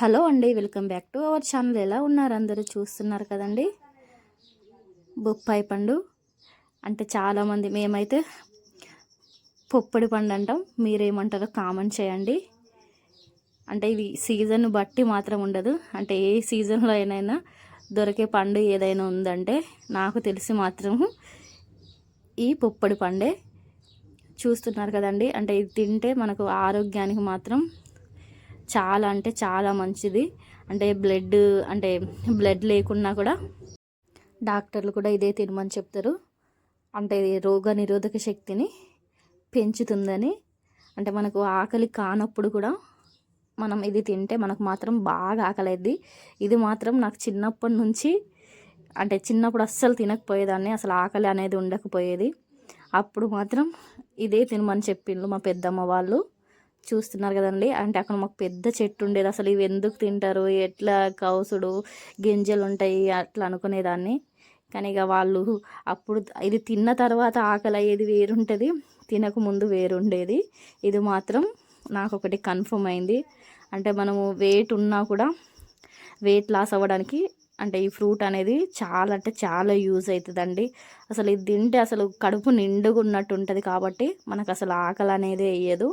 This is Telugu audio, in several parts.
హలో అండి welcome back to our channel. ఎలా ఉన్నారు? అందరూ చూస్తున్నారు కదండి? బొప్పాయి పండు అంటే చాలామంది మేమైతే పొప్పడి పండు అంటాం. మీరేమంటారో కామెంట్ చేయండి. అంటే ఇది సీజన్ బట్టి మాత్రం ఉండదు. అంటే ఏ సీజన్లో అయినా దొరికే పండు ఏదైనా ఉందంటే నాకు తెలిసి మాత్రం ఈ పొప్పడి పండే. చూస్తున్నారు కదండి అంటే ఇది తింటే మనకు ఆరోగ్యానికి మాత్రం చాలా అంటే చాలా మంచిది. అంటే బ్లడ్ అంటే బ్లడ్ లేకున్నా కూడా డాక్టర్లు కూడా ఇదే తినమని చెప్తారు. అంటే రోగ నిరోధక శక్తిని పెంచుతుందని. అంటే మనకు ఆకలి కానప్పుడు కూడా మనం ఇది తింటే మనకు మాత్రం బాగా ఆకలిద్ది. ఇది మాత్రం నాకు చిన్నప్పటి నుంచి అంటే చిన్నప్పుడు అస్సలు తినకపోయేదాన్ని. అసలు ఆకలి అనేది ఉండకపోయేది. అప్పుడు మాత్రం ఇదే తినమని చెప్పిండ్రు మా పెద్దమ్మ వాళ్ళు. చూస్తున్నారు కదండి. అంటే అక్కడ మాకు పెద్ద చెట్టు ఉండేది. అసలు ఇవి ఎందుకు తింటారు? ఎట్లా కౌసుడు గింజలు ఉంటాయి? అట్లా అనుకునేదాన్ని. కానీ ఇక వాళ్ళు అప్పుడు ఇది తిన్న తర్వాత ఆకలి అయ్యేది వేరుంటుంది. తినక ముందు వేరుండేది. ఇది మాత్రం నాకు ఒకటి కన్ఫర్మ్ అయింది. అంటే మనము వెయిట్ ఉన్నా కూడా వెయిట్ లాస్ అవ్వడానికి అంటే ఈ ఫ్రూట్ అనేది చాలా అంటే చాలా యూజ్ అవుతుందండి అసలు ఇది తింటే అసలు కడుపు నిండుగా ఉన్నట్టు ఉంటుంది కాబట్టి మనకు అసలు ఆకలి అనేది వేయదు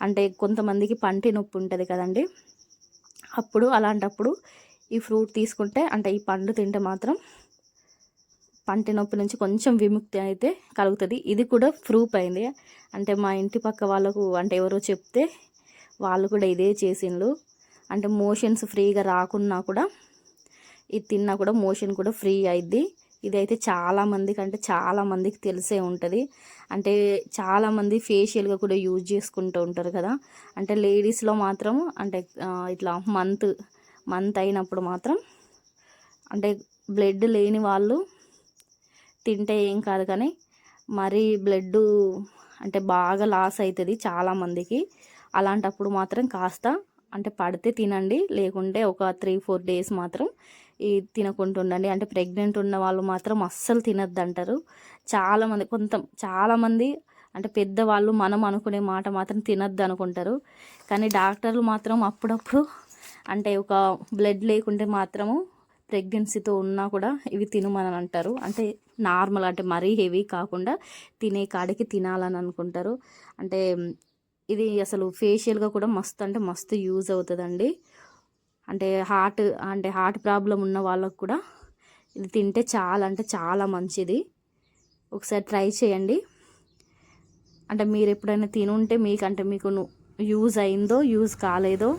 అంటే కొంతమందికి పంటి నొప్పి ఉంటుంది కదండి. అప్పుడు అలాంటప్పుడు ఈ ఫ్రూట్ తీసుకుంటే అంటే ఈ పండు తింటే మాత్రం పంటి నొప్పి నుంచి కొంచెం విముక్తి అయితే కలుగుతుంది. ఇది కూడా ప్రూఫ్ అయింది. అంటే మా ఇంటి పక్క వాళ్ళకు అంటే ఎవరో చెప్తే వాళ్ళు కూడా ఇదే చేసిండ్రు అంటే మోషన్స్ ఫ్రీగా రాకున్నా కూడా ఇది తిన్నా కూడా మోషన్ కూడా ఫ్రీ అయింది ఇదైతే చాలా మందికి అంటే చాలా మందికి తెలిసే ఉంటుంది. అంటే చాలామంది ఫేషియల్గా కూడా యూజ్ చేసుకుంటూ ఉంటారు కదా. అంటే లేడీస్లో మాత్రం అంటే ఇట్లా మంత్ మంత్ అయినప్పుడు మాత్రం అంటే బ్లడ్ లేని వాళ్ళు తింటే ఏం కాదు కానీ మరీ బ్లడ్ అంటే బాగా లాస్ అవుతుంది చాలామందికి అలాంటప్పుడు మాత్రం కాస్త అంటే పడితే తినండి లేకుంటే ఒక త్రీ ఫోర్ డేస్ మాత్రం ఈ తినకుండా ఉండండి అంటే ప్రెగ్నెంట్ ఉన్న వాళ్ళు మాత్రం అస్సలు తినద్దు అంటారు చాలామంది కొంత చాలామంది అంటే పెద్దవాళ్ళు మనం అనుకునే మాట మాత్రం తినద్దు అనుకుంటారు కానీ డాక్టర్లు మాత్రం అప్పుడప్పుడు అంటే ఒక బ్లడ్ లేకుంటే మాత్రము ప్రెగ్నెన్సీతో ఉన్నా కూడా ఇవి తినమని అంటారు అంటే నార్మల్ అంటే మరీ హెవీ కాకుండా తినే కాడికి తినాలని అనుకుంటారు అంటే ఇది అసలు ఫేషియల్గా కూడా మస్తు అంటే మస్తు యూజ్ అవుతుందండి. అంటే హార్ట్ అంటే హార్ట్ ప్రాబ్లం ఉన్న వాళ్ళకు కూడా ఇది తింటే చాలా అంటే చాలా మంచిది. ఒకసారి ట్రై చేయండి. అంటే మీరు ఎప్పుడైనా తినుంటే మీకు అంటే మీకు యూజ్ అయిందో యూజ్ కాలేదో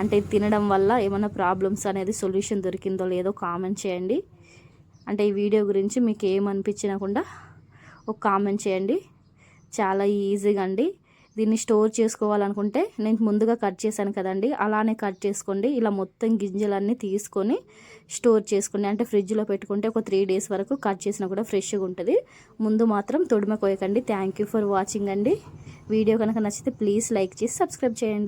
అంటే తినడం వల్ల ఏమైనా ప్రాబ్లమ్స్ అనేది సొల్యూషన్ దొరికిందో లేదో కామెంట్ చేయండి. అంటే ఈ వీడియో గురించి మీకు ఏమనిపించినా కూడా ఒక కామెంట్ చేయండి. చాలా ఈజీగా అండి. దీన్ని స్టోర్ చేసుకోవాలనుకుంటే నేను ముందుగా కట్ చేశాను కదండి అలానే కట్ చేసుకోండి. ఇలా మొత్తం గింజలన్నీ తీసుకొని స్టోర్ చేసుకోండి. అంటే ఫ్రిడ్జ్లో పెట్టుకుంటే ఒక త్రీ డేస్ వరకు కట్ చేసినా కూడా ఫ్రెష్గా ఉంటుంది. ముందు మాత్రం తొడిమ కోయకండి థ్యాంక్ ఫర్ వాచింగ్ అండి. వీడియో కనుక నచ్చితే ప్లీజ్ లైక్ చేసి సబ్స్క్రైబ్ చేయండి.